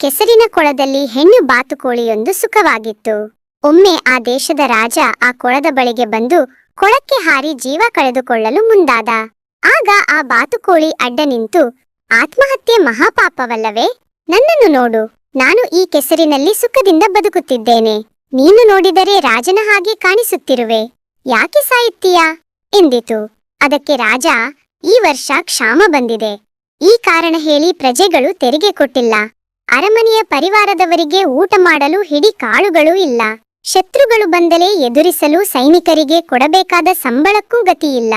ಕೆಸರಿನ ಕೊಳದಲ್ಲಿ ಹೆಣ್ಣು ಬಾತುಕೋಳಿಯೊಂದು ಸುಖವಾಗಿತ್ತು. ಒಮ್ಮೆ ಆ ದೇಶದ ರಾಜ ಆ ಕೊಳದ ಬಳಿಗೆ ಬಂದು ಕೊಳಕ್ಕೆ ಹಾರಿ ಜೀವ ಕಳೆದುಕೊಳ್ಳಲು ಮುಂದಾದ. ಆಗ ಆ ಬಾತುಕೋಳಿ ಅಡ್ಡ ನಿಂತು, ಆತ್ಮಹತ್ಯೆ ಮಹಾಪಾಪವಲ್ಲವೇ? ನನ್ನನ್ನು ನೋಡು, ನಾನು ಈ ಕೆಸರಿನಲ್ಲಿ ಸುಖದಿಂದ ಬದುಕುತ್ತಿದ್ದೇನೆ. ನೀನು ನೋಡಿದರೆ ರಾಜನ ಹಾಗೆ ಕಾಣಿಸುತ್ತಿರುವೆ. ಯಾಕೆ ಸಾಯುತ್ತೀಯಾ? ಎಂದಿತು. ಅದಕ್ಕೆ ರಾಜ, ಈ ವರ್ಷ ಕ್ಷಾಮ ಬಂದಿದೆ. ಈ ಕಾರಣ ಹೇಳಿ ಪ್ರಜೆಗಳು ತೆರಿಗೆ ಕೊಟ್ಟಿಲ್ಲ. ಅರಮನೆಯ ಪರಿವಾರದವರಿಗೆ ಊಟ ಮಾಡಲು ಹಿಡಿ ಕಾಳುಗಳೂ ಇಲ್ಲ. ಶತ್ರುಗಳು ಬಂದಲೇ ಎದುರಿಸಲು ಸೈನಿಕರಿಗೆ ಕೊಡಬೇಕಾದ ಸಂಬಳಕ್ಕೂ ಗತಿಯಿಲ್ಲ.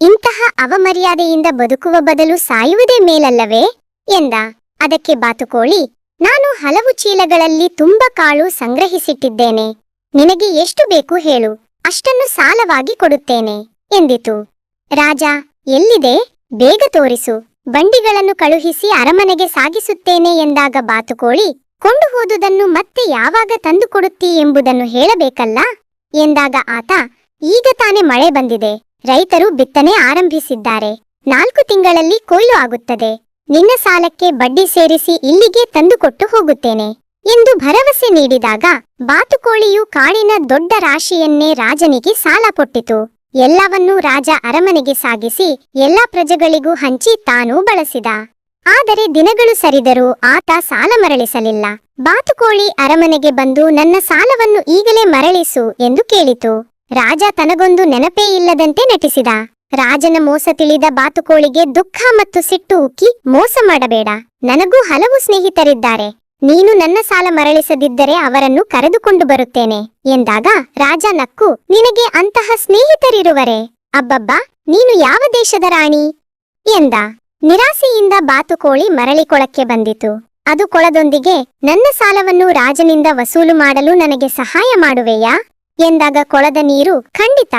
ಇಂತಹ ಅವಮರ್ಯಾದೆಯಿಂದ ಬದುಕುವ ಬದಲು ಸಾಯುವುದೇ ಮೇಲಲ್ಲವೇ? ಎಂದ. ಅದಕ್ಕೆ ಬಾತುಕೋಳಿ ನಾನು ಹಲವು ಚೀಲಗಳಲ್ಲಿ ತುಂಬ ಕಾಳು ಸಂಗ್ರಹಿಸಿಟ್ಟಿದ್ದೇನೆ. ನಿನಗೆ ಎಷ್ಟು ಬೇಕು ಹೇಳು, ಅಷ್ಟನ್ನು ಸಾಲವಾಗಿ ಕೊಡುತ್ತೇನೆ, ಎಂದಿತು. ರಾಜ, ಎಲ್ಲಿದೆ? ಬೇಗ ತೋರಿಸು. ಬಂಡಿಗಳನ್ನು ಕಳುಹಿಸಿ ಅರಮನೆಗೆ ಸಾಗಿಸುತ್ತೇನೆ ಎಂದಾಗ ಬಾತುಕೋಳಿ ಕೊಂಡು ಮತ್ತೆ ಯಾವಾಗ ತಂದುಕೊಡುತ್ತೀ ಎಂಬುದನ್ನು ಹೇಳಬೇಕಲ್ಲ? ಎಂದಾಗ ಆತ, ಈಗ ತಾನೇ ಮಳೆ ಬಂದಿದೆ, ರೈತರು ಬಿತ್ತನೆ ಆರಂಭಿಸಿದ್ದಾರೆ, ನಾಲ್ಕು ತಿಂಗಳಲ್ಲಿ ಕೊಯ್ಲು ಆಗುತ್ತದೆ, ನಿನ್ನ ಸಾಲಕ್ಕೆ ಬಡ್ಡಿ ಸೇರಿಸಿ ಇಲ್ಲಿಗೆ ತಂದುಕೊಟ್ಟು ಹೋಗುತ್ತೇನೆ, ಎಂದು ಭರವಸೆ ನೀಡಿದಾಗ ಬಾತುಕೋಳಿಯು ಕಾಡಿನ ದೊಡ್ಡ ರಾಶಿಯನ್ನೇ ರಾಜನಿಗೆ ಸಾಲ ಕೊಟ್ಟಿತು. ಎಲ್ಲವನ್ನೂ ರಾಜ ಅರಮನೆಗೆ ಸಾಗಿಸಿ ಎಲ್ಲ ಪ್ರಜೆಗಳಿಗೂ ಹಂಚಿ ತಾನೂ ಬಳಸಿದ. ಆದರೆ ದಿನಗಳು ಸರಿದರೂ ಆತ ಸಾಲ ಮರಳಿಸಲಿಲ್ಲ. ಬಾತುಕೋಳಿ ಅರಮನೆಗೆ ಬಂದು ನನ್ನ ಸಾಲವನ್ನು ಈಗಲೇ ಮರಳಿಸು ಎಂದು ಕೇಳಿತು. ರಾಜ ತನಗೊಂದು ನೆನಪೇ ಇಲ್ಲದಂತೆ ನಟಿಸಿದ. ರಾಜನ ಮೋಸ ತಿಳಿದ ಬಾತುಕೋಳಿಗೆ ದುಃಖ ಮತ್ತು ಸಿಟ್ಟು ಉಕ್ಕಿ ಮೋಸ ಮಾಡಬೇಡ. ನನಗೂ ಹಲವು ಸ್ನೇಹಿತರಿದ್ದಾರೆ. ನೀನು ನನ್ನ ಸಾಲ ಮರಳಿಸದಿದ್ದರೆ ಅವರನ್ನು ಕರೆದುಕೊಂಡು ಬರುತ್ತೇನೆ ಎಂದಾಗ ರಾಜ ನಕ್ಕು, ನಿನಗೆ ಅಂತಹ ಸ್ನೇಹಿತರಿರುವರೆ? ಅಬ್ಬಬ್ಬಾ, ನೀನು ಯಾವ ದೇಶದ ರಾಣಿ? ಎಂದ. ನಿರಾಸೆಯಿಂದ ಬಾತುಕೋಳಿ ಮರಳಿಕೊಳಕ್ಕೆ ಬಂದಿತು. ಅದು ಕೊಳದೊಂದಿಗೆ, ನನ್ನ ಸಾಲವನ್ನು ರಾಜನಿಂದ ವಸೂಲು ಮಾಡಲು ನನಗೆ ಸಹಾಯ ಮಾಡುವೆಯಾ? ಎಂದಾಗ ಕೊಳದ ನೀರು, ಖಂಡಿತ.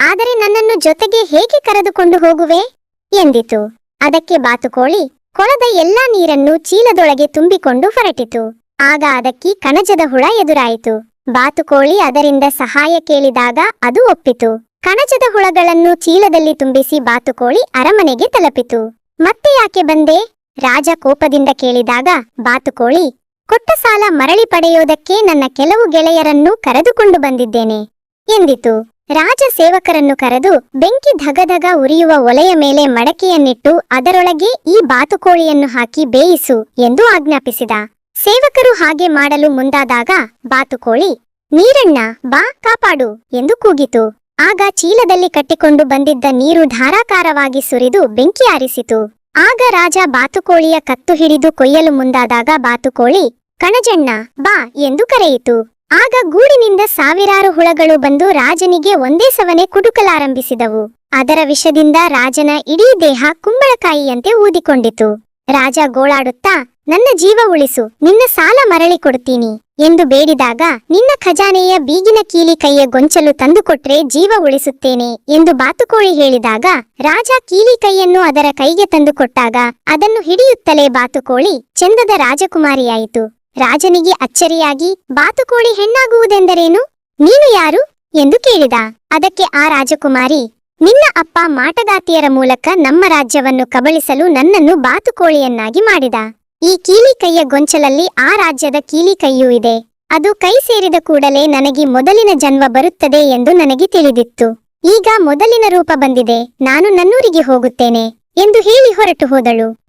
ಆದರೆ ನನ್ನನ್ನು ಜೊತೆಗೆ ಹೇಗೆ ಕರೆದುಕೊಂಡು ಹೋಗುವೆ? ಎಂದಿತು. ಅದಕ್ಕೆ ಬಾತುಕೋಳಿ ಕೊಳದ ಎಲ್ಲಾ ನೀರನ್ನು ಚೀಲದೊಳಗೆ ತುಂಬಿಕೊಂಡು ಹೊರಟಿತು. ಆಗ ಅದಕ್ಕೆ ಕಣಜದ ಹುಳ ಎದುರಾಯಿತು. ಬಾತುಕೋಳಿ ಅದರಿಂದ ಸಹಾಯ ಕೇಳಿದಾಗ ಅದು ಒಪ್ಪಿತು. ಕಣಜದ ಹುಳಗಳನ್ನು ಚೀಲದಲ್ಲಿ ತುಂಬಿಸಿ ಬಾತುಕೋಳಿ ಅರಮನೆಗೆ ತಲುಪಿತು. ಮತ್ತೆ ಯಾಕೆ ಬಂದೆ? ರಾಜ ಕೋಪದಿಂದ ಕೇಳಿದಾಗ, ಬಾತುಕೋಳಿ, ಕೊಟ್ಟ ಸಾಲ ಮರಳಿ ಪಡೆಯೋದಕ್ಕೆ ನನ್ನ ಕೆಲವು ಗೆಳೆಯರನ್ನು ಕರೆದುಕೊಂಡು ಬಂದಿದ್ದೇನೆ ಎಂದಿತು. ರಾಜ ಸೇವಕರನ್ನು ಕರೆದು ಬೆಂಕಿ ಧಗಧಗ ಉರಿಯುವ ಒಲೆಯ ಮೇಲೆ ಮಡಕೆಯನ್ನಿಟ್ಟು ಅದರೊಳಗೆ ಈ ಬಾತುಕೋಳಿಯನ್ನು ಹಾಕಿ ಬೇಯಿಸು ಎಂದು ಆಜ್ಞಾಪಿಸಿದ. ಸೇವಕರು ಹಾಗೆ ಮಾಡಲು ಮುಂದಾದಾಗ ಬಾತುಕೋಳಿ, ನೀರಣ್ಣ, ಬಾ, ಕಾಪಾಡು ಎಂದು ಕೂಗಿತು. ಆಗ ಚೀಲದಲ್ಲಿ ಕಟ್ಟಿಕೊಂಡು ಬಂದಿದ್ದ ನೀರು ಧಾರಾಕಾರವಾಗಿ ಸುರಿದು ಬೆಂಕಿ ಆರಿಸಿತು. ಆಗ ರಾಜ ಬಾತುಕೋಳಿಯ ಕತ್ತು ಹಿಡಿದು ಕೊಯ್ಯಲು ಮುಂದಾದಾಗ ಬಾತುಕೋಳಿ, ಕಣಜಣ್ಣ, ಬಾ ಎಂದು ಕರೆಯಿತು. ಆಗ ಗೂಡಿನಿಂದ ಸಾವಿರಾರು ಹುಳಗಳು ಬಂದು ರಾಜನಿಗೆ ಒಂದೇ ಸವನೆ ಕುಡುಕಲಾರಂಭಿಸಿದವು ಅದರ ವಿಷದಿಂದ ರಾಜನ ಇಡೀ ದೇಹ ಕುಂಬಳಕಾಯಿಯಂತೆ ಊದಿಕೊಂಡಿತು. ರಾಜ ಗೋಳಾಡುತ್ತಾ, ನನ್ನ ಜೀವ ಉಳಿಸು, ನಿನ್ನ ಸಾಲ ಮರಳಿ ಕೊಡ್ತೀನಿ ಎಂದು ಬೇಡಿದಾಗ, ನಿನ್ನ ಖಜಾನೆಯ ಬೀಗಿನ ಕೀಲಿ ಕೈಯ ಗೊಂಚಲು ತಂದುಕೊಟ್ರೆ ಜೀವ ಉಳಿಸುತ್ತೇನೆ ಎಂದು ಬಾತುಕೋಳಿ ಹೇಳಿದಾಗ, ರಾಜ ಕೀಲಿ ಕೈಯನ್ನು ಅದರ ಕೈಗೆ ತಂದುಕೊಟ್ಟಾಗ, ಅದನ್ನು ಹಿಡಿಯುತ್ತಲೇ ಬಾತುಕೋಳಿ ಚಂದದ ರಾಜಕುಮಾರಿಯಾಯಿತು. ರಾಜನಿಗೆ ಅಚ್ಚರಿಯಾಗಿ ಬಾತುಕೋಳಿ ಹೆಣ್ಣಾಗುವುದೆಂದರೇನು? ನೀನು ಯಾರು? ಎಂದು ಕೇಳಿದ. ಅದಕ್ಕೆ ಆ ರಾಜಕುಮಾರಿ, ನಿನ್ನ ಅಪ್ಪ ಮಾಟಗಾತಿಯರ ಮೂಲಕ ನಮ್ಮ ರಾಜ್ಯವನ್ನು ಕಬಳಿಸಲು ನನ್ನನ್ನು ಬಾತುಕೋಳಿಯನ್ನಾಗಿ ಮಾಡಿದ. ಈ ಕೀಲಿ ಕೈಯ ಗೊಂಚಲಲ್ಲಿ ಆ ರಾಜ್ಯದ ಕೀಲಿ ಕೈಯೂ ಇದೆ. ಅದು ಕೈ ಸೇರಿದ ಕೂಡಲೇ ನನಗೆ ಮೊದಲಿನ ಜನ್ಮ ಬರುತ್ತದೆ ಎಂದು ನನಗೆ ತಿಳಿದಿತ್ತು. ಈಗ ಮೊದಲಿನ ರೂಪ ಬಂದಿದೆ. ನಾನು ನನ್ನೂರಿಗೆ ಹೋಗುತ್ತೇನೆ ಎಂದು ಹೇಳಿ ಹೊರಟು ಹೋದಳು.